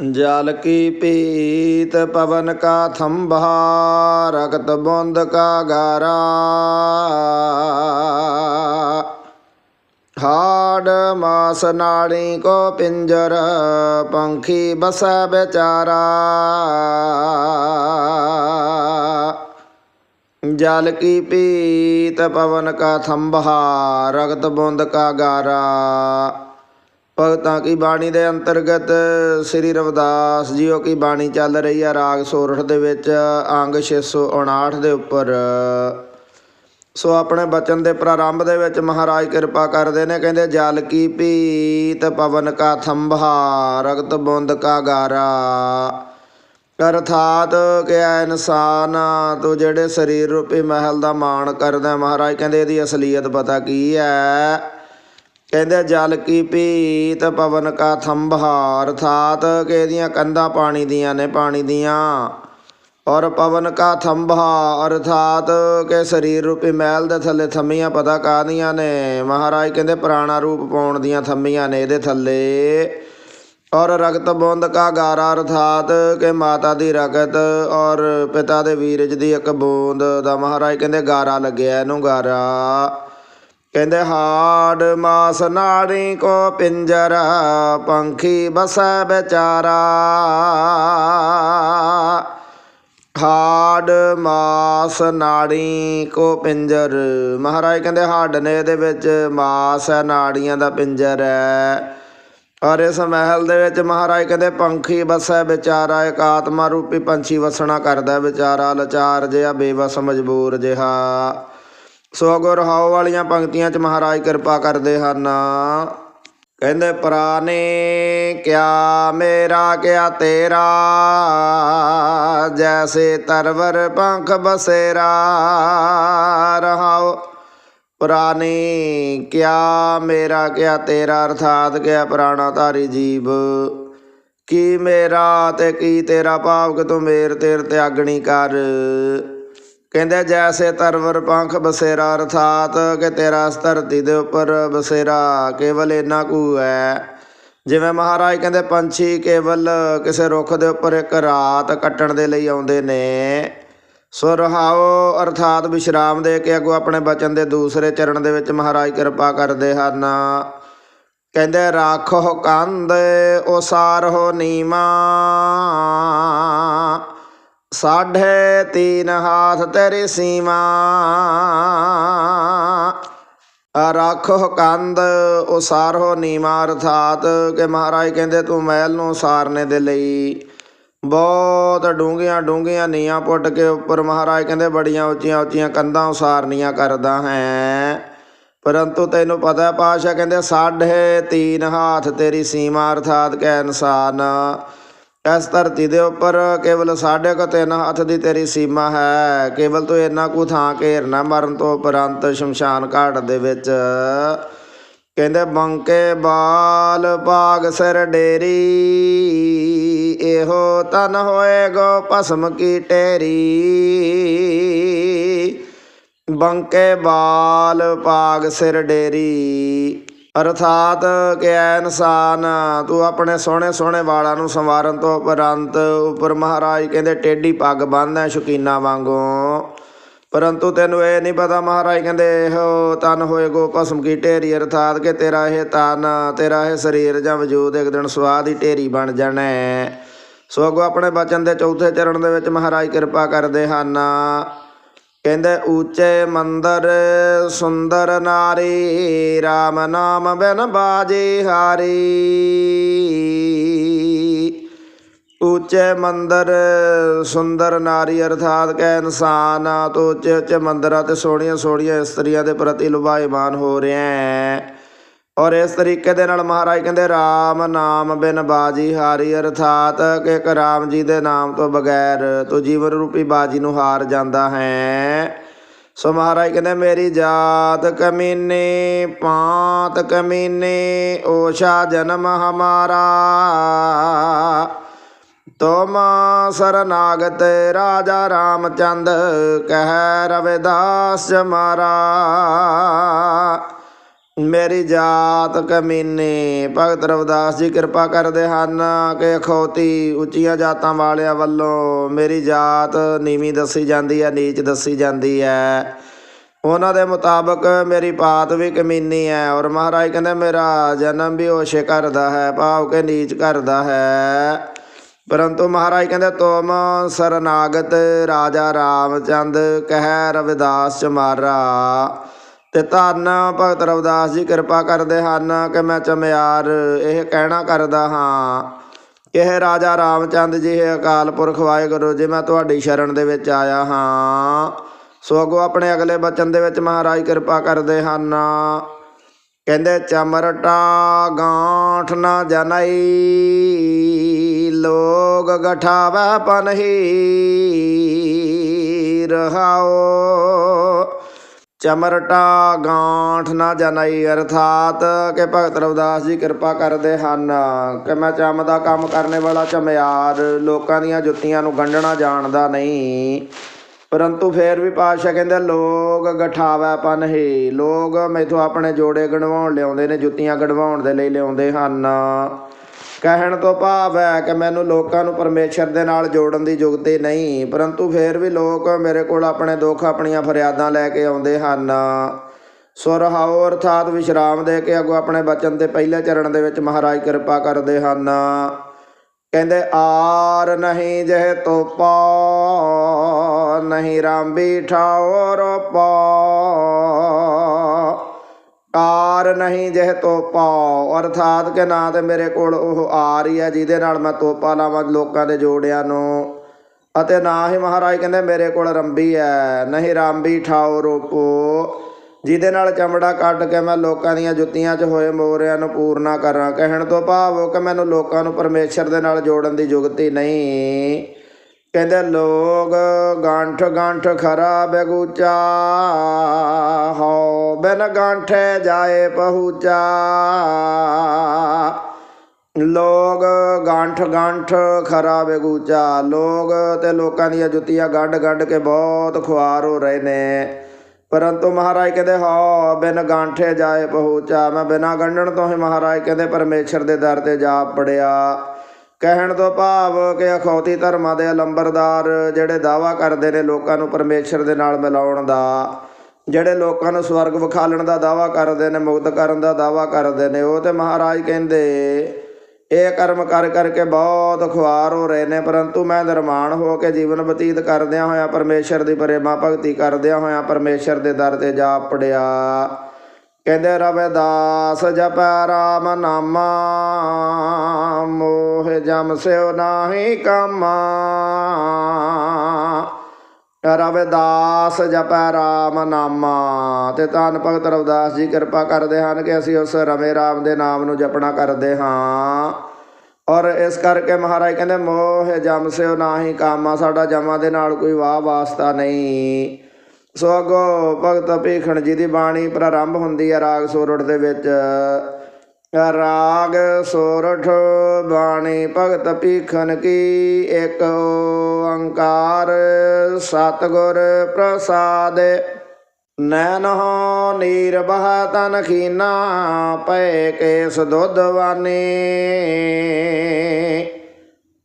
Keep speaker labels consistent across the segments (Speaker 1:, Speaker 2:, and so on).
Speaker 1: ਜਲ ਕੀ ਪੀਤ ਪਵਨ ਕਾ ਥੰਬਾ ਰਗਤ ਬੁੰਦ ਕਾ ਗਾਰਾ। ਹਾੜ ਮਾਸ ਨਾੜੀ ਕੋ ਪਿੰਜਰ, ਪੰਖੀ ਬਸੈ ਵਿਚਾਰਾ। ਜਲ ਕੀ ਪੀਤ ਪਵਨ ਕਾ ਥੰਬਾ ਰਗਤ ਬੁੰਦ ਕਾ ਗਾਰਾ। ਭਗਤਾਂ ਕੀ ਬਾਣੀ ਦੇ ਅੰਤਰਗਤ? ਸ੍ਰੀ ਰਵਿਦਾਸ ਜੀਓ ਕੀ ਬਾਣੀ ਚੱਲ ਰਹੀ ਹੈ ਰਾਗ ਸੋਰਠ ਦੇ ਵਿੱਚ, ਅੰਗ 659 ਦੇ ਉੱਪਰ। ਸੋ ਆਪਣੇ ਬਚਨ ਦੇ ਪ੍ਰਾਰੰਭ ਦੇ ਵਿੱਚ ਮਹਾਰਾਜ ਕਿਰਪਾ ਕਰਦੇ ਨੇ, ਕਹਿੰਦੇ, ਜਲ ਕੀ ਪੀਤ ਪਵਨ ਕਾ ਥੰਬਾ ਰਗਤ ਬੁੰਦ ਕਾ ਗਾਰਾ। ਅਰਥਾਤ ਕਿ ਐ ਇਨਸਾਨ, ਤੂੰ ਜਿਹੜੇ ਸਰੀਰ ਰੂਪੀ ਮਹਿਲ ਦਾ ਮਾਣ ਕਰਦਾ ਮਹਾਰਾਜ ਕਹਿੰਦੇ, ਇਹਦੀ ਅਸਲੀਅਤ ਪਤਾ ਕੀ ਹੈ? ਕਹਿੰਦੇ ਜਲ ਕੀ ਪੀਤ ਪਵਨ ਕਾ ਥੰਬਾ ਅਰਥਾਤ ਕਿ ਇਹਦੀਆਂ ਕੰਧਾਂ ਪਾਣੀ ਦੀਆਂ ਨੇ ਪਾਣੀ ਦੀਆਂ। ਔਰ ਪਵਨ ਕਾ ਥੰਬਾ ਅਰਥਾਤ ਕਿ ਸਰੀਰ ਰੂਪੀ ਮਹਿਲ ਦੇ ਥੱਲੇ ਥੰਮੀਆਂ ਪਤਾ ਕਾਹਦੀਆਂ ਨੇ। ਮਹਾਰਾਜ ਕਹਿੰਦੇ, ਪੁਰਾਣਾ ਰੂਪ ਪਾਉਣ ਦੀਆਂ ਥੰਮੀਆਂ ਨੇ ਇਹਦੇ ਥੱਲੇ। ਔਰ ਰਗਤ ਬੁੰਦ ਕਾ ਗਾਰਾ ਅਰਥਾਤ ਕਿ ਮਾਤਾ ਦੀ ਰਗਤ, ਔਰ ਪਿਤਾ ਦੇ ਵੀਰਜ ਦੀ ਇੱਕ ਬੂੰਦ ਦਾ ਮਹਾਰਾਜ ਕਹਿੰਦੇ, ਗਾਰਾ ਲੱਗਿਆ ਇਹਨੂੰ ਗਾਰਾ। ਕਹਿੰਦੇ ਹਾੜ ਮਾਸ ਨਾੜੀ ਕੋ ਪਿੰਜਰ, ਪੰਖੀ ਬਸੈ ਵਿਚਾਰਾ। ਹਾੜ ਮਾਸ ਨਾੜੀ ਕੋ ਪਿੰਜਰ। ਮਹਾਰਾਜ ਕਹਿੰਦੇ ਹੱਡ ਨੇ ਇਹਦੇ ਵਿੱਚ ਮਾਸ ਹੈ, ਨਾੜੀਆਂ ਦਾ ਪਿੰਜਰ ਹੈ। ਔਰ ਇਸ ਮਹਿਲ ਦੇ ਵਿੱਚ ਮਹਾਰਾਜ ਕਹਿੰਦੇ ਪੰਖੀ ਬਸੈ ਵਿਚਾਰਾ, ਇੱਕ ਆਤਮਾ ਰੂਪੀ ਪੰਛੀ ਵਸਣਾ ਕਰਦਾ ਵਿਚਾਰਾ, ਲਾਚਾਰ ਜਿਹਾ ਬੇਵਸ ਮਜਬੂਰ ਜਿਹਾ। ਸੋ ਗੁਰ ਹਾਉ ਵਾਲੀਆਂ ਪੰਕਤੀਆਂ 'ਚ ਮਹਾਰਾਜ ਕਿਰਪਾ ਕਰਦੇ ਹਨ। ਕਹਿੰਦੇ ਪ੍ਰਾਨੇ ਕਿਆ ਮੇਰਾ, ਕਿਆ ਤੇਰਾ? ਜੈਸੇ ਤਰਵਰ ਪੰਖ ਬਸੇਰਾ। ਰਹਾਓ ਪ੍ਰਾਨੀ ਕਿਆ ਮੇਰਾ, ਕਿਆ ਤੇਰਾ? ਅਰਥਾਤ ਕਿਆ ਪ੍ਰਾਣਾ ਧਾਰੀ ਜੀਵ? ਕੀ ਮੇਰਾ ਤੇ ਕੀ ਤੇਰਾ ਭਾਵ? ਕਿ ਤੂੰ ਮੇਰ ਤੇਰ ਤਿਆਗਣੀ ਕਰ। ਕਹਿੰਦੇ, ਜੈਸੇ ਤਰਵਰ ਪੰਖ ਬਸੇਰਾ, ਅਰਥਾਤ ਕਿ ਤੇਰਾ ਇਸ ਧਰਤੀ ਦੇ ਉੱਪਰ ਬਸੇਰਾ, ਕੇਵਲ ਇੰਨਾ ਕੁ ਹੈ। ਜਿਵੇਂ ਮਹਾਰਾਜ ਕਹਿੰਦੇ, ਪੰਛੀ ਕੇਵਲ ਕਿਸੇ ਰੁੱਖ ਦੇ ਉੱਪਰ ਇੱਕ ਰਾਤ ਕੱਟਣ ਦੇ ਲਈ ਆਉਂਦੇ ਨੇ। ਸੋ ਰਹਾਓ ਅਰਥਾਤ ਵਿਸ਼ਰਾਮ ਦੇ ਕੇ ਅੱਗੋਂ ਆਪਣੇ ਬਚਨ ਦੇ ਦੂਸਰੇ ਚਰਨ ਦੇ ਵਿੱਚ ਮਹਾਰਾਜ ਕਿਰਪਾ ਕਰਦੇ ਹਨ। ਕਹਿੰਦੇ, ਰਾਖੋ ਕੰਧ, ਉਸਾਰ ਹੋ ਨੀਮਾ ਸਾਢੇ ਤੀਨ ਹਾਥ ਤੇਰੀ ਸੀਮਾ। ਰਾਖੋ ਕੰਧ, ਉਸਾਰ ਨੀਮਾ ਅਰਥਾਤ। ਕਿ ਮਹਾਰਾਜ ਕਹਿੰਦੇ, ਤੂੰ ਮਹਿਲ ਨੂੰ ਉਸਾਰਨੇ ਦੇ ਲਈ ਬਹੁਤ ਡੂੰਘੀਆਂ ਡੂੰਘੀਆਂ ਨੀਆਂ ਪੁੱਟ ਕੇ ਉੱਪਰ ਮਹਾਰਾਜ ਕਹਿੰਦੇ, ਬੜੀਆਂ ਉੱਚੀਆਂ ਉੱਚੀਆਂ ਕੰਧਾਂ ਉਸਾਰਨੀਆਂ ਕਰਦਾ ਹੈ। ਪਰੰਤੂ ਤੈਨੂੰ ਪਤਾ ਹੈ ਪਾਸ਼ਾ ਕਹਿੰਦੇ, ਸਾਢੇ ਤੀਨ ਹਾਥ ਤੇਰੀ ਸੀਮਾ ਅਰਥਾਤ ਕਿ ਇਨਸਾਨ ਇਸ ਧਰਤੀ ਦੇ ਉੱਪਰ ਕੇਵਲ ਸਾਢੇ ਕੁ ਤਿੰਨ ਹੱਥ ਦੀ ਤੇਰੀ ਸੀਮਾ ਹੈ। ਕੇਵਲ ਤੂੰ ਇੰਨਾ ਕੁ ਥਾਂ ਘੇਰਨਾ ਮਰਨ ਤੋਂ ਉਪਰੰਤ ਸ਼ਮਸ਼ਾਨ ਘਾਟ ਦੇ ਵਿੱਚ। ਕਹਿੰਦੇ ਬੰਕੇ ਬਾਲ ਭਾਗ ਸਿਰ ਡੇਰੀ, ਇਹੋ ਤਨ ਹੋਏਗੋ ਭਸਮ ਕੀ ਟੇਰੀ ਬੰਕੇ ਬਾਲ ਪਾਗ ਸਿਰ ਡੇਰੀ ਅਰਥਾਤ ਕਿ ਐ ਇਨਸਾਨ ਤੂੰ ਆਪਣੇ ਸੋਹਣੇ ਸੋਹਣੇ ਵਾਲਾਂ ਨੂੰ ਸੰਵਾਰਨ ਤੋਂ ਉਪਰੰਤ ਉੱਪਰ ਮਹਾਰਾਜ ਕਹਿੰਦੇ ਟੇਢੀ ਪੱਗ ਬੰਨ੍ਹਦਾ ਸ਼ੁਕੀਨਾ ਵਾਂਗੂ। ਪਰੰਤੂ ਤੈਨੂੰ ਇਹ ਨਹੀਂ ਪਤਾ ਮਹਾਰਾਜ ਕਹਿੰਦੇ, ਇਹੋ ਤਨ ਹੋਏਗੋ ਭਸਮ ਕੀ ਢੇਰੀ। ਅਰਥਾਤ ਕਿ ਤੇਰਾ ਇਹ ਤਨ, ਤੇਰਾ ਇਹ ਸਰੀਰ ਜਾਂ ਵਜੂਦ ਇੱਕ ਦਿਨ ਸਵਾਹ ਦੀ ਢੇਰੀ ਬਣ ਜਾਣਾ। ਸੋ ਅੱਗੋਂ ਆਪਣੇ ਬਚਨ ਦੇ ਚੌਥੇ ਚਰਨ ਦੇ ਵਿੱਚ ਮਹਾਰਾਜ ਕਿਰਪਾ ਕਰਦੇ ਹਨ। ਕਹਿੰਦੇ, ਉੱਚੇ ਮੰਦਰ ਸੁੰਦਰ ਨਾਰੀ RAM ਨਾਮ ਬਿਨ ਬਾਜੇ ਹਾਰੀ। ਉੱਚੇ ਮੰਦਰ ਸੁੰਦਰ ਨਾਰੀ ਅਰਥਾਤ ਕਿ ਇਨਸਾਨ ਤੋਂ ਉੱਚੇ ਉੱਚੇ ਮੰਦਰਾਂ ਤੇ ਸੋਹਣੀਆਂ ਸੋਹਣੀਆਂ ਇਸਤਰੀਆਂ ਦੇ ਪ੍ਰਤੀ ਲੁਭਾਇਮਾਨ ਹੋ ਰਿਹਾ ਹੈ। ਔਰ ਇਸ ਤਰੀਕੇ ਦੇ ਨਾਲ ਮਹਾਰਾਜ ਕਹਿੰਦੇ RAM ਨਾਮ ਬਿਨ ਬਾਜੀ ਹਾਰੀ, ਅਰਥਾਤ ਕਿ ਇੱਕ ਰਾਮ ਜੀ ਦੇ ਨਾਮ ਤੋਂ ਬਗੈਰ ਤੂੰ ਜੀਵਨ ਰੂਪੀ ਬਾਜੀ ਨੂੰ ਹਾਰ ਜਾਂਦਾ ਹੈ? ਸੋ ਮਹਾਰਾਜ ਕਹਿੰਦੇ, ਮੇਰੀ ਜਾਤ ਕਮੀਨੇ, ਪਾਤ ਕਮੀਨੇ, ਓਸ਼ਾ ਜਨਮ ਹਮਾਰਾ। ਤੁਮ ਸਰਨਾਗਤ ਰਾਜਾ ਰਾਮਚੰਦ, ਕਹਿ ਰਵਿਦਾਸ ਜਮਾਰਾ। ਮੇਰੀ ਜਾਤ ਕਮੀਨੀ, ਭਗਤ ਰਵਿਦਾਸ ਜੀ ਕਿਰਪਾ ਕਰਦੇ ਹਨ ਕਿ ਅਖੌਤੀ ਉੱਚੀਆਂ ਜਾਤਾਂ ਵਾਲਿਆਂ ਵੱਲੋਂ ਮੇਰੀ ਜਾਤ ਨੀਵੀਂ ਦੱਸੀ ਜਾਂਦੀ ਹੈ, ਨੀਚ ਦੱਸੀ ਜਾਂਦੀ ਹੈ। ਉਹਨਾਂ ਦੇ ਮੁਤਾਬਕ ਮੇਰੀ ਪਾਤ ਵੀ ਕਮੀਨੀ ਹੈ ਔਰ ਮਹਾਰਾਜ ਕਹਿੰਦੇ ਮੇਰਾ ਜਨਮ ਵੀ ਹੋਸ਼ੇ ਘਰ ਦਾ ਹੈ, ਭਾਵ ਕੇ ਨੀਚ ਕਰਦਾ ਹੈ। ਪਰੰਤੂ ਮਹਾਰਾਜ ਕਹਿੰਦੇ ਤੁਮ ਸਰਨਾਗਤ ਰਾਜਾ ਰਾਮਚੰਦ, ਕਹਿ ਰਵਿਦਾਸ ਚਮਾਰਾ ਤੇ ਧੰਨ ਭਗਤ ਰਵਿਦਾਸ ਜੀ, ਕਿਰਪਾ ਕਰਦੇ ਹਨ ਕਿ ਮੈਂ ਚਮਿਆਰ ਇਹ ਕਹਿਣਾ ਕਰਦਾ ਹਾਂ। ਇਹ ਰਾਜਾ ਰਾਮਚੰਦ ਜੀ, ਇਹ ਅਕਾਲ ਪੁਰਖ ਵਾਹਿਗੁਰੂ ਜੀ, ਮੈਂ ਤੁਹਾਡੀ ਸ਼ਰਨ ਦੇ ਵਿੱਚ ਆਇਆ ਹਾਂ। ਸੋ ਅੱਗੋਂ ਆਪਣੇ ਅਗਲੇ ਬਚਨ ਦੇ ਵਿੱਚ ਮਹਾਰਾਜ ਕਿਰਪਾ ਕਰਦੇ ਹਨ। ਕਹਿੰਦੇ, ਚਮਰਟਾ ਗਾਂਠ ਨਾ ਜਨਈ ਲੋਗ ਗਠਾਵੈ ਪਨਹੀ, ਰਹਾਓ। ਚਮਰਟਾ ਗਾਂਠ ਨਾ ਜਨਾਈ ਅਰਥਾਤ, ਕਿ ਭਗਤ ਰਵਿਦਾਸ ਜੀ ਕਿਰਪਾ ਕਰਦੇ ਹਨ, ਕਿ ਮੈਂ ਚਮ ਦਾ ਕੰਮ ਕਰਨੇ ਵਾਲਾ ਚਮਿਆਰ, ਲੋਕਾਂ ਦੀਆਂ ਜੁੱਤੀਆਂ ਨੂੰ ਗੰਢਣਾ ਜਾਣਦਾ ਨਹੀਂ। ਪਰੰਤੂ ਫੇਰ ਵੀ ਪਾਤਸ਼ਾਹ ਕਹਿੰਦੇ ਲੋਗ ਗਠਾਵੈ ਪਨਹੀ ਲੋਕ ਮੈਥੋਂ ਆਪਣੇ ਜੋੜੇ ਗਣਵਾਉਣ ਲਿਆਉਂਦੇ ਨੇ, ਜੁੱਤੀਆਂ ਗੜਵਾਉਣ ਦੇ ਲਈ ਲਿਆਉਂਦੇ ਹਨ। ਕਹਿਣ ਤੋਂ ਭਾਵ ਹੈ ਕਿ ਮੈਨੂੰ ਲੋਕਾਂ ਨੂੰ ਪਰਮੇਸ਼ਰ ਦੇ ਨਾਲ ਜੋੜਨ ਦੀ ਯੁਗਤੀ ਨਹੀਂ, ਪਰੰਤੂ ਫੇਰ ਵੀ ਲੋਕ ਮੇਰੇ ਕੋਲ ਆਪਣੇ ਦੁੱਖ ਆਪਣੀਆਂ ਫਰਿਆਦਾਂ ਲੈ ਕੇ ਆਉਂਦੇ ਹਨ। ਸੁਰਹਾਉ ਅਰਥਾਤ ਵਿਸ਼ਰਾਮ ਦੇ ਕੇ ਅੱਗੋਂ ਆਪਣੇ ਬਚਨ ਦੇ ਪਹਿਲੇ ਚਰਨ ਦੇ ਵਿੱਚ ਮਹਾਰਾਜ ਕਿਰਪਾ ਕਰਦੇ ਹਨ। ਕਹਿੰਦੇ, ਆਰ ਨਹੀਂ ਜਹ ਤੋਪਾ, ਨਹੀਂ ਰਾਮ ਰਾਮਬੀ ਠਾਉਰ ਪਾ। ਆਰ ਨਹੀਂ ਜਹ ਤੋਪਾ। ਅਰਥਾਤ ਕਿ ਨਾ ਤੇ ਮੇਰੇ ਕੋਲ ਉਹ ਆ ਰਹੀ ਹੈ, ਜਿਹਦੇ ਨਾਲ ਮੈਂ ਤੋਪਾ ਲਾਵਾਂ ਲੋਕਾਂ ਦੇ ਜੋੜਿਆਂ ਨੂੰ। ਅਤੇ ਨਾ ਹੀ ਮਹਾਰਾਜ ਕਹਿੰਦੇ ਮੇਰੇ ਕੋਲ ਰੰਬੀ ਹੈ, ਨਹੀਂ ਰਾਮਬੀ ਠਾਓ ਰੋਪੋ। ਜਿਹਦੇ ਨਾਲ ਚਮੜਾ ਕੱਢ ਕੇ ਮੈਂ ਲੋਕਾਂ ਦੀਆਂ ਜੁੱਤੀਆਂ 'ਚ ਹੋਏ ਮੋਰਿਆਂ ਨੂੰ ਪੂਰਨਾ ਕਰਾਂ। ਕਹਿਣ ਤੋਂ ਭਾਵ ਕਿ ਮੈਨੂੰ ਲੋਕਾਂ ਨੂੰ ਪਰਮੇਸ਼ਰ ਦੇ ਨਾਲ ਜੋੜਨ ਦੀ ਯੁਗਤੀ ਨਹੀਂ। ਕਹਿੰਦੇ ਲੋਗ ਗਾਂਠ ਗਾਂਠ ਖਰਾ ਬਗੂਚਾ ਹੋ ਬਿਨ ਗਾਂਠੇ ਜਾਏ ਪਹੁੰਚਾ। ਲੋਗ ਗਾਂਠ ਗਾਂਠ ਖਰਾ ਬਗੂਚਾ, ਲੋਗ ਤੇ ਲੋਕਾਂ ਦੀਆਂ ਜੁੱਤੀਆਂ ਗੱਡ ਗੱਡ ਕੇ ਬਹੁਤ ਖੁਆਰ ਹੋ ਰਹੇ ਨੇ। ਪਰੰਤੂ ਮਹਾਰਾਜ ਕਹਿੰਦੇ ਹੋ ਬਿਨ ਗਾਂਠੇ ਜਾਏ ਪਹੁੰਚਾ। ਮੈਂ ਬਿਨਾ ਗੰਢਣ ਤੋਂ ਹੀ ਮਹਾਰਾਜ ਕਹਿੰਦੇ, ਪਰਮੇਸ਼ਰ ਦੇ ਦਰ ਤੇ ਜਾ ਪੜਿਆ। ਕਹਿਣ ਤੋਂ ਭਾਵ ਕਿ ਅਖੌਤੀ ਧਰਮਾਂ ਦੇ ਅਲੰਬਰਦਾਰ ਜਿਹੜੇ ਦਾਵਾ ਕਰਦੇ ਨੇ ਲੋਕਾਂ ਨੂੰ ਪਰਮੇਸ਼ਰ ਦੇ ਨਾਲ ਮਿਲਾਉਣ ਦਾ, ਜਿਹੜੇ ਲੋਕਾਂ ਨੂੰ ਸਵਰਗ ਵਿਖਾਲਣ ਦਾ ਦਾਵਾ ਕਰਦੇ ਨੇ, ਮੁਕਤ ਕਰਨ ਦਾ ਦਾਵਾ ਕਰਦੇ ਨੇ, ਉਹ ਤੇ ਮਹਾਰਾਜ ਕਹਿੰਦੇ, ਇਹ ਕਰਮ ਕਰ ਕਰਕੇ ਬਹੁਤ ਖੁਆਰ ਹੋ ਰਹੇ ਨੇ, ਪਰੰਤੂ ਮੈਂ ਨਿਰਮਾਣ ਹੋ ਕੇ ਜੀਵਨ ਬਤੀਤ ਕਰਦਿਆਂ ਹੋਇਆ ਪਰਮੇਸ਼ਰ ਦੀ ਪ੍ਰੇਮਾ ਭਗਤੀ ਕਰਦਿਆਂ ਹੋਇਆਂ ਪਰਮੇਸ਼ਰ ਦੇ ਦਰ ਤੇ ਜਾ ਪੜਿਆ। ਕਹਿੰਦੇ ਰਵਿਦਾਸ ਜਪੈ ਰਾਮ ਨਾਮਾ, ਮੋਹ ਜਮ ਸਿਓ ਨਾਹੀ ਕਾਮਾ। ਰਵਿਦਾਸ ਜਪੈ ਰਾਮ ਨਾਮਾ, ਤੇ ਧੰਨ ਭਗਤ ਰਵਿਦਾਸ ਜੀ ਕਿਰਪਾ ਕਰਦੇ ਹਨ ਕਿ ਅਸੀਂ ਉਸ ਰਵੇ ਰਾਮ ਦੇ ਨਾਮ ਨੂੰ ਜਪਣਾ ਕਰਦੇ ਹਾਂ। ਔਰ ਇਸ ਕਰਕੇ ਮਹਾਰਾਜ ਕਹਿੰਦੇ ਮੋਹ ਜਮ ਸਿਓ ਨਾਹੀ ਕਾਮਾ, ਸਾਡਾ ਜਮਾਂ ਦੇ ਨਾਲ ਕੋਈ ਵਾਹ ਵਾਸਤਾ ਨਹੀਂ। ਸੋ ਭਗਤ ਭੀਖਣ ਜੀ ਦੀ ਬਾਣੀ ਪ੍ਰਾਰੰਭ ਹੁੰਦੀ ਹੈ ਰਾਗ ਸੋਰਠ ਦੇ ਵਿੱਚ। ਰਾਗ ਸੋਰਠ ਬਾਣੀ ਭਗਤ ਭੀਖਣ ਕੀ ਇੱਕ ਓੰਕਾਰ ਸਤਿਗੁਰ ਪ੍ਰਸਾਦ। ਨੈਣ ਹੋ ਨੀਰ ਬਹਾ ਤਨ ਖੀਨਾ ਪਏ ਕੇਸ ਦੁੱਧ ਦੁੱਧਵਾਨੀ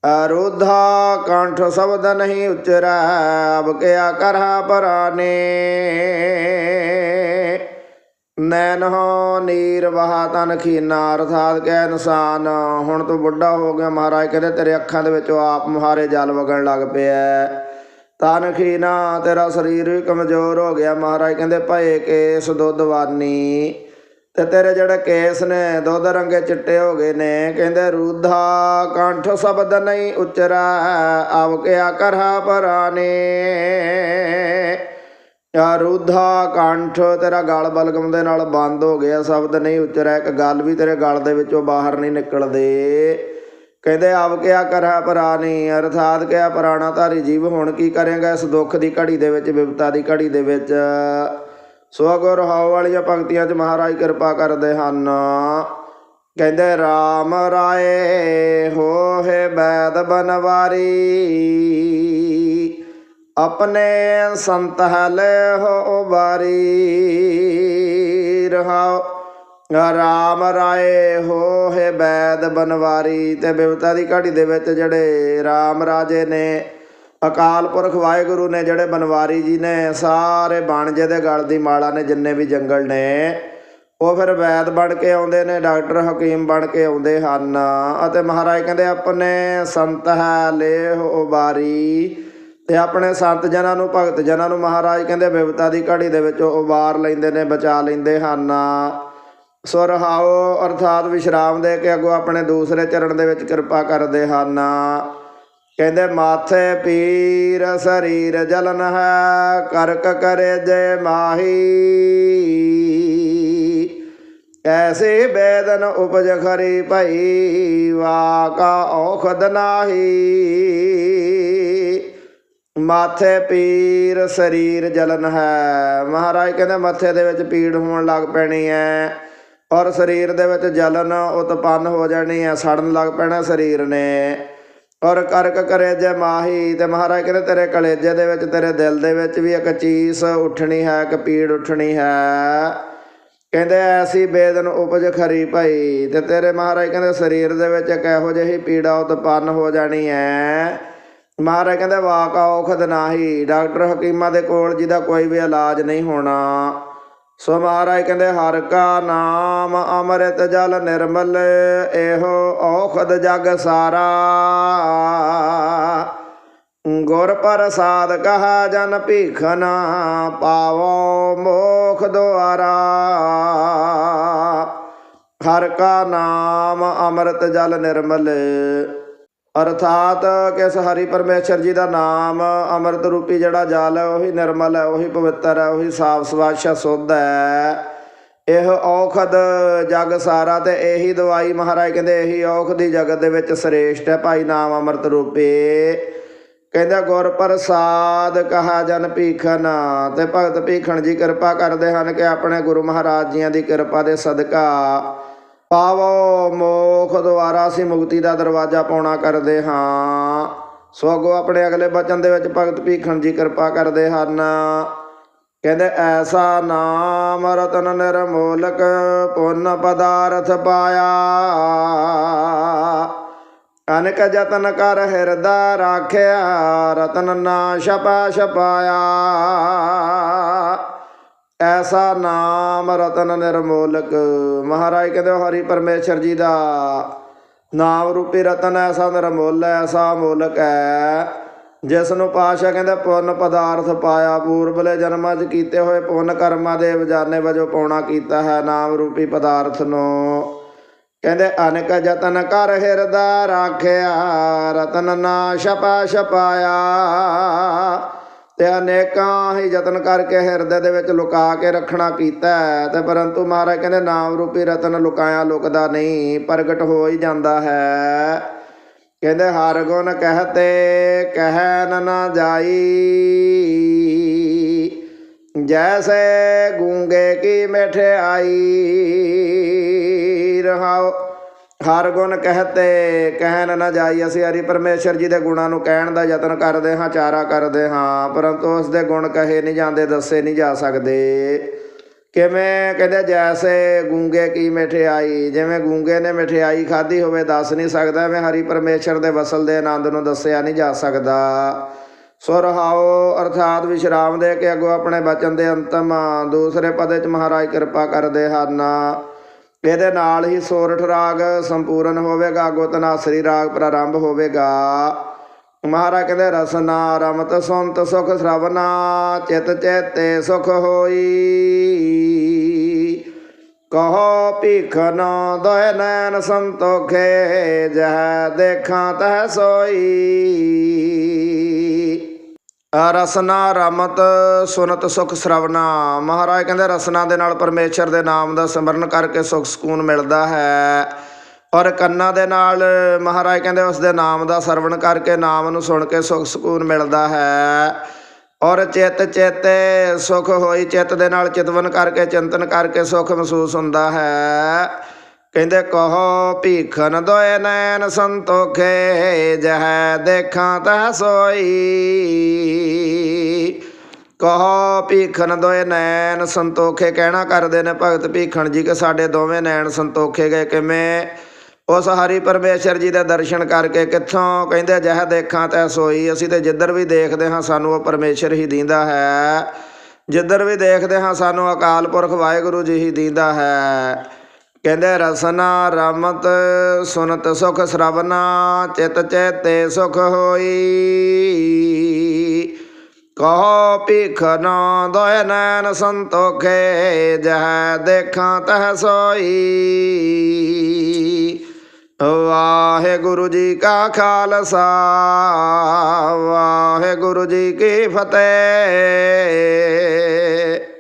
Speaker 1: ਅਰੁਧਾ ਕੰਠ ਸ਼ਬਦ ਨਹੀਂ ਉਚਰੈ, ਅਬ ਕਿਆ ਕਰਹਾ ਪਰਾਨੇ? ਨੈਣ ਹੋ ਨੀਰ ਵਹਾ ਤਨ ਖੀਨਾ, ਅਰਥਾਤ ਕਿ ਇਨਸਾਨ, ਹੁਣ ਤੂੰ ਬੁੱਢਾ ਹੋ ਗਿਆ ਮਹਾਰਾਜ, ਕਹਿੰਦੇ ਤੇਰੇ ਅੱਖਾਂ ਦੇ ਵਿੱਚੋਂ ਆਪ ਮੁਹਾਰੇ ਜਲ ਵਗਣ ਲੱਗ ਪਿਆ ਤਨ ਖੀਨਾ, ਤੇਰਾ ਸਰੀਰ ਵੀ ਕਮਜ਼ੋਰ ਹੋ ਗਿਆ ਮਹਾਰਾਜ, ਕਹਿੰਦੇ ਭਏ ਕੇਸ ਦੁੱਧਵਾਨੀ ਤੇ ਤੇਰੇ ਜਿਹੜੇ ਕੇਸ ਨੇ, ਦੁੱਧ ਰੰਗੇ ਚਿੱਟੇ ਹੋ ਗਏ ਨੇ, ਕਹਿੰਦੇ ਰੂਧਾ ਕੰਠ ਸ਼ਬਦ ਨਹੀਂ ਉਚਰਾ, ਆਵ ਕਿਆ ਕਰਹਾ ਪਰਾਨੇ। ਯਾ ਰੂਧਾ ਕੰਠ, ਤੇਰਾ ਗਲ ਬਲਗਮ ਦੇ ਨਾਲ ਬੰਦ ਹੋ ਗਿਆ, ਸ਼ਬਦ ਨਹੀਂ ਉਚਰਿਆ ਇੱਕ ਗੱਲ ਵੀ ਤੇਰੇ ਗਲ ਦੇ ਵਿੱਚੋਂ ਬਾਹਰ ਨਹੀਂ ਨਿਕਲਦੇ। ਕਹਿੰਦੇ ਆਵ ਕਿਆ ਕਰਾ ਪਰਾਨੀ, ਅਰਥਾਤ ਕਿਆ ਪੁਰਾਣਾ ਧਾਰੀ ਜੀਵ, ਹੁਣ ਕੀ ਕਰੇਗਾ ਇਸ ਦੁੱਖ ਦੀ ਘੜੀ ਦੇ ਵਿੱਚ, ਵਿਪਤਾ ਦੀ ਘੜੀ ਦੇ ਵਿੱਚ? ਸੋ ਗੁਰ ਹਾਉ ਵਾਲੀਆਂ ਭਗਤੀਆਂ 'ਚ ਮਹਾਰਾਜ ਕਿਰਪਾ ਕਰਦੇ ਹਨ। ਕਹਿੰਦੇ RAM ਰਾਏ ਹੋਏ ਬੈਦ ਬਨਵਾਰੀ, ਆਪਣੇ ਸੰਤ ਹਲੇ ਹੋ ਵਾਰੀ ਰਹਾਉ ਰਾਮ ਰਾਏ ਹੋ ਬੈਦ ਬਨਵਾਰੀ, ਤੇ ਬਿਵਤਾ ਦੀ ਘੜੀ ਦੇ ਵਿੱਚ ਜਿਹੜੇ ਰਾਮ ਰਾਜੇ ਨੇ ਅਕਾਲ ਪੁਰਖ ਵਾਹਿਗੁਰੂ ਨੇ ਜਿਹੜੇ ਬਨਵਾਰੀ ਜੀ ਨੇ ਸਾਰੇ ਬਾਣਜੇ ਦੇ ਗਲ ਦੀ ਮਾਲਾ ਨੇ, ਜਿੰਨੇ ਵੀ ਜੰਗਲ ਨੇ, ਉਹ ਫਿਰ ਵੈਦ ਬਣ ਕੇ ਆਉਂਦੇ ਨੇ, ਡਾਕਟਰ ਹਕੀਮ ਬਣ ਕੇ ਆਉਂਦੇ ਹਨ ਅਤੇ ਮਹਾਰਾਜ ਕਹਿੰਦੇ, ਆਪਣੇ ਸੰਤ ਹੈ, ਲੇਹ ਉਬਾਰੀ ਤੇ ਆਪਣੇ ਸੰਤ ਜਨਾਂ ਨੂੰ ਭਗਤ ਜਨਾਂ ਨੂੰ ਮਹਾਰਾਜ ਕਹਿੰਦੇ, ਬਿਵਤਾ ਦੀ ਘੜੀ ਦੇ ਵਿੱਚ ਉਬਾਰ ਲੈਂਦੇ ਨੇ, ਬਚਾ ਲੈਂਦੇ ਹਨ। ਸੋ ਰਹਾਓ ਅਰਥਾਤ ਵਿਸ਼ਰਾਮ ਦੇ ਕੇ ਅੱਗੋਂ ਆਪਣੇ ਦੂਸਰੇ ਚਰਨ ਦੇ ਵਿੱਚ ਕਿਰਪਾ ਕਰਦੇ ਹਨ। ਕਹਿੰਦੇ ਮਾਥੇ ਪੀਰ ਸਰੀਰ ਜਲਨ ਹੈ, ਕਰਕ ਕਰੇ ਜੈ ਮਾਹੀ। ਐਸੇ ਬੇਦਨ ਉਪਜ ਖਰੀ ਭਈ, ਵਾਕਾ ਔਖਦ ਨਾਹੀ। ਮਾਥੇ ਪੀਰ ਸਰੀਰ ਜਲਨ ਹੈ। ਮਹਾਰਾਜ ਕਹਿੰਦੇ ਮੱਥੇ ਦੇ ਵਿੱਚ ਪੀੜ ਹੋਣ ਲੱਗ ਪੈਣੀ ਹੈ ਔਰ ਸਰੀਰ ਦੇ ਵਿੱਚ ਜਲਨ ਉਤਪੰਨ ਹੋ ਜਾਣੀ ਹੈ ਸੜਨ ਲੱਗ ਪੈਣਾ ਸਰੀਰ ਨੇ। ਔਰ ਕਰਕ ਕਰੇ ਜੇ ਮਾਹੀ, ਤੇ ਮਹਾਰਾਜ ਕਹਿੰਦੇ ਤੇਰੇ ਕਲੇਜੇ ਦੇ ਵਿੱਚ, ਤੇਰੇ ਦਿਲ ਦੇ ਵਿੱਚ ਵੀ ਇੱਕ ਚੀਸ ਉੱਠਣੀ ਹੈ, ਇੱਕ ਪੀੜ ਉੱਠਣੀ ਹੈ। ਕਹਿੰਦੇ ਐਸੀ ਬੇਦਨ ਉਪਜ ਖਰੀ ਭਾਈ, ਤੇ ਤੇਰੇ ਮਹਾਰਾਜ ਕਹਿੰਦੇ ਸਰੀਰ ਦੇ ਵਿੱਚ ਇੱਕ ਇਹੋ ਜਿਹੀ ਪੀੜਾ ਉਤਪੰਨ ਹੋ ਜਾਣੀ ਹੈ। ਮਹਾਰਾਜ ਕਹਿੰਦੇ ਵਾਕ ਔਖਦ ਨਾਹੀ, ਡਾਕਟਰ ਹਕੀਮਾਂ ਦੇ ਕੋਲ ਜਿਹਦਾ ਕੋਈ ਵੀ ਇਲਾਜ ਨਹੀਂ ਹੋਣਾ। ਸੋ ਮਹਾਰਾਜ ਕਹਿੰਦੇ, ਹਰ ਕਾ ਨਾਮ ਅੰਮ੍ਰਿਤ ਜਲ ਨਿਰਮਲ, ਇਹੋ ਔਖਦ ਜਗ ਸਾਰਾ। ਗੁਰ ਪ੍ਰਸਾਦ ਕਹਾ ਜਨ ਭੀਖਨ ਪਾਵੋ ਮੋਖ ਦੁਆਰਾ। ਹਰ ਕਾ ਨਾਮ ਅੰਮ੍ਰਿਤ ਜਲ ਨਿਰਮਲ ਅਰਥਾਤ ਕਿਸ ਹਰੀ ਪਰਮੇਸ਼ਰ ਜੀ ਦਾ ਨਾਮ ਅੰਮ੍ਰਿਤ ਰੂਪੀ ਜਿਹੜਾ ਜਲ ਹੈ ਉਹੀ ਨਿਰਮਲ ਹੈ, ਉਹੀ ਪਵਿੱਤਰ ਹੈ, ਉਹੀ ਸਾਫ਼ ਸਵਾਛ ਸੁੱਧ ਹੈ। ਇਹ ਔਖਦ ਜਗ ਸਾਰਾ ਤੇ ਇਹੀ ਦਵਾਈ ਮਹਾਰਾਜ ਕਹਿੰਦੇ ਇਹੀ ਔਖ ਦੀ ਜਗਤ ਦੇ ਵਿੱਚ ਸ੍ਰੇਸ਼ਟ ਹੈ ਭਾਈ ਨਾਮ ਅੰਮ੍ਰਿਤ ਰੂਪੀ। ਕਹਿੰਦਾ ਗੁਰ ਪ੍ਰਸਾਦ ਕਹਾ ਜਨ ਭੀਖਨ ਤੇ ਭਗਤ ਭੀਖਣ ਜੀ ਕਿਰਪਾ ਕਰਦੇ ਹਨ ਕਿ ਆਪਣੇ ਗੁਰੂ ਮਹਾਰਾਜ ਜੀਆਂ ਦੀ ਕਿਰਪਾ ਦੇ ਸਦਕਾ ਪਾਵੋ ਮੋਖ ਦੁਆਰਾ ਅਸੀਂ ਮੁਕਤੀ ਦਾ ਦਰਵਾਜ਼ਾ ਪਾਉਣਾ ਕਰਦੇ ਹਾਂ। ਸੋ ਅੱਗੋਂ ਆਪਣੇ ਅਗਲੇ ਬਚਨ ਦੇ ਵਿੱਚ ਭਗਤ ਭੀਖਣ ਜੀ ਕਿਰਪਾ ਕਰਦੇ ਹਨ। ਕਹਿੰਦੇ, ਐਸਾ ਨਾਮ ਰਤਨ ਨਿਰਮੋਲਕ ਪੁੰਨ ਪਦਾਰਥ ਪਾਇਆ। ਅਨਕ ਜਤਨ ਕਰ ਹਿਰਦਾ ਰਾਖਿਆ, ਰਤਨ ਨਾ ਛਪਾ ਛਪਾਇਆ ਐਸਾ ਨਾਮ ਰਤਨ ਨਿਰਮੋਲਕ। ਮਹਾਰਾਜ ਕਹਿੰਦੇ, ਉਹ ਹਰੀ ਪਰਮੇਸ਼ਰ ਜੀ ਦਾ ਨਾਮ ਰੂਪੀ ਰਤਨ ਐਸਾ ਨਿਰਮੋਲ, ਐਸਾ ਮੋਲਕ ਹੈ। ਜਿਸ ਨੂੰ ਪਾਸ਼ਾ ਕਹਿੰਦੇ, ਪੁੰਨ ਪਦਾਰਥ ਪਾਇਆ, ਪੂਰਬਲੇ ਜਨਮਾਂ 'ਚ ਕੀਤੇ ਹੋਏ ਪੁੰਨ ਕਰਮਾਂ ਦੇ ਵਿਜਾਨੇ ਵਜੋਂ ਪਾਉਣਾ ਕੀਤਾ ਹੈ ਨਾਮ ਰੂਪੀ ਪਦਾਰਥ ਨੂੰ। ਕਹਿੰਦੇ, ਅਨਕ ਜਤਨ ਕਰ ਹਿਰਦਾ ਰਾਖਿਆ, ਰਤਨ ਨਾ ਛਪਾ ਛਪਾਇਆ। ਤੇ ਅਨੇਕਾਂ ਹੀ ਯਤਨ ਕਰਕੇ ਹਿਰਦੇ ਦੇ ਵਿੱਚ ਲੁਕਾ ਕੇ ਰੱਖਣਾ ਕੀਤਾ ਹੈ। ਤੇ ਪਰੰਤੂ ਮਹਾਰਾਜ ਕਹਿੰਦੇ, ਨਾਮ ਰੂਪੀ ਰਤਨ ਲੁਕਾਇਆ ਲੁਕਦਾ ਨਹੀਂ, ਪ੍ਰਗਟ ਹੋ ਹੀ ਜਾਂਦਾ ਹੈ। ਕਹਿੰਦੇ, ਹਰ ਗੁਣ ਕਹਤੇ ਕਹਿ ਨਾ ਜਾਈ। ਜੈਸੇ ਗੂੰਗੇ ਕੀ ਮਠਿਆਈ ਰਹਾਓ। ਹਰ ਗੁਣ ਕਹਤੇ, ਕਹਿਣ ਨਾ ਜਾਈ ਅਸੀਂ ਹਰੀ ਪਰਮੇਸ਼ਰ ਜੀ ਦੇ ਗੁਣਾਂ ਨੂੰ ਕਹਿਣ ਦਾ ਯਤਨ ਕਰਦੇ ਹਾਂ, ਚਾਰਾ ਕਰਦੇ ਹਾਂ, ਪਰੰਤੂ ਉਸ ਦੇ ਗੁਣ ਕਹੇ ਨਹੀਂ ਜਾਂਦੇ, ਦੱਸੇ ਨਹੀਂ ਜਾ ਸਕਦੇ। ਕਿਵੇਂ? ਕਹਿੰਦੇ ਜੈਸੇ ਗੂੰਗੇ ਕੀ ਮਠਿਆਈ, ਜਿਵੇਂ ਗੂੰਗੇ ਨੇ ਮਠਿਆਈ ਖਾਧੀ ਹੋਵੇ, ਦੱਸ ਨਹੀਂ ਸਕਦਾ ਐਵੇਂ ਹਰੀ ਪਰਮੇਸ਼ਰ ਦੇ ਵਸਲ ਦੇ ਆਨੰਦ ਨੂੰ ਦੱਸਿਆ ਨਹੀਂ ਜਾ ਸਕਦਾ। ਸੋ ਰਹਾਓ ਅਰਥਾਤ ਵਿਸ਼ਰਾਮ ਦੇ ਕੇ ਅੱਗੋਂ ਆਪਣੇ ਬਚਨ ਦੇ ਅੰਤਮ, ਦੂਸਰੇ ਪਦੇ ਚ ਮਹਾਰਾਜ ਕਿਰਪਾ ਕਰਦੇ ਹਨ। ਇਹਦੇ ਨਾਲ ਹੀ ਸੋਰਠ ਰਾਗ ਸੰਪੂਰਨ ਹੋਵੇਗਾ ਅੱਗੋਂ ਰਾਗ ਪ੍ਰਾਰੰਭ ਹੋਵੇਗਾ। ਮਹਾਰਾਜ ਕਹਿੰਦੇ, ਰਸਨਾ ਰਮਤ ਸੁੰਤ ਸੁਖ ਸ਼ਰਵਨਾ, ਚਿਤ ਚੇਤੇ ਸੁਖ ਹੋਈ। ਕਹੋ ਭੀਖਨ ਦੋਇ ਨੈਣ ਸੰਤੋਖੇ, ਜਹ ਦੇਖਾਂ ਤਹ ਸੋਈ। ਰਸਨਾ ਰਮਤ ਸੁਨਤ ਸੁਖ ਸ਼ਰਵਨਾ। ਮਹਾਰਾਜ ਕਹਿੰਦੇ, ਰਸਨਾ ਦੇ ਨਾਲ ਪਰਮੇਸ਼ਰ ਦੇ ਨਾਮ ਦਾ ਸਿਮਰਨ ਕਰਕੇ ਸੁਖ ਸਕੂਨ ਮਿਲਦਾ ਹੈ। ਔਰ ਕੰਨਾਂ ਦੇ ਨਾਲ ਮਹਾਰਾਜ ਕਹਿੰਦੇ, ਉਸ ਦੇ ਨਾਮ ਦਾ ਸਰਵਣ ਕਰਕੇ ਨਾਮ ਨੂੰ ਸੁਣ ਕੇ ਸੁਖ ਸਕੂਨ ਮਿਲਦਾ ਹੈ। ਔਰ ਚਿੱਤ ਚੇਤੇ ਸੁਖ ਹੋਈ, ਚਿੱਤ ਦੇ ਨਾਲ ਚਿਤਵਨ ਕਰਕੇ ਚਿੰਤਨ ਕਰਕੇ ਸੁਖ ਮਹਿਸੂਸ ਹੁੰਦਾ ਹੈ। ਕਹਿੰਦੇ ਕਹੋ ਭੀਖਨ ਦੋਏ ਨੈਣ ਸੰਤੋਖੇ, ਜਹ ਦੇਖਾਂ ਤਹ ਸੋਈ। ਕਹੋ ਭੀਖਨ ਦੋਏ ਨੈਣ ਸੰਤੋਖੇ, ਕਹਿਣਾ ਕਰਦੇ ਨੇ ਭਗਤ ਭੀਖਣ ਜੀ ਕਿ ਸਾਡੇ ਦੋਵੇਂ ਨੈਣ ਸੰਤੋਖੇ ਗਏ ਕਿਵੇਂ? ਉਸ ਹਰੀ ਪਰਮੇਸ਼ਰ ਜੀ ਦੇ ਦਰਸ਼ਨ ਕਰਕੇ ਕਿੱਥੋਂ? ਕਹਿੰਦੇ, ਜਹ ਦੇਖਾਂ ਤੈ ਸੋਈ। ਅਸੀਂ ਤੇ ਜਿੱਧਰ ਵੀ ਦੇਖਦੇ ਹਾਂ, ਸਾਨੂੰ ਉਹ ਪਰਮੇਸ਼ਰ ਹੀ ਦਿੰਦਾ ਹੈ। ਜਿੱਧਰ ਵੀ ਦੇਖਦੇ ਹਾਂ, ਸਾਨੂੰ ਅਕਾਲ ਪੁਰਖ ਵਾਹਿਗੁਰੂ ਜੀ ਹੀ ਦਿੰਦਾ ਹੈ। ਕਹਿੰਦੇ ਰਸਨਾ ਰਮਤ ਸੁਨਤ ਸੁਖ ਸਰਵਨਾ, ਚਿਤ ਚੇਤੇ ਸੁਖ ਹੋਈ। ਕਹੋ ਭੀਖਨ ਦੋਇ ਨੈਣ ਸੰਤੋਖੇ, ਜਹ ਦੇਖਾਂ ਤਹ ਸੋਈ। ਵਾਹਿਗੁਰੂ ਜੀ ਕਾ ਖਾਲਸਾ, ਵਾਹਿਗੁਰੂ ਜੀ ਕੀ ਫਤਿਹ।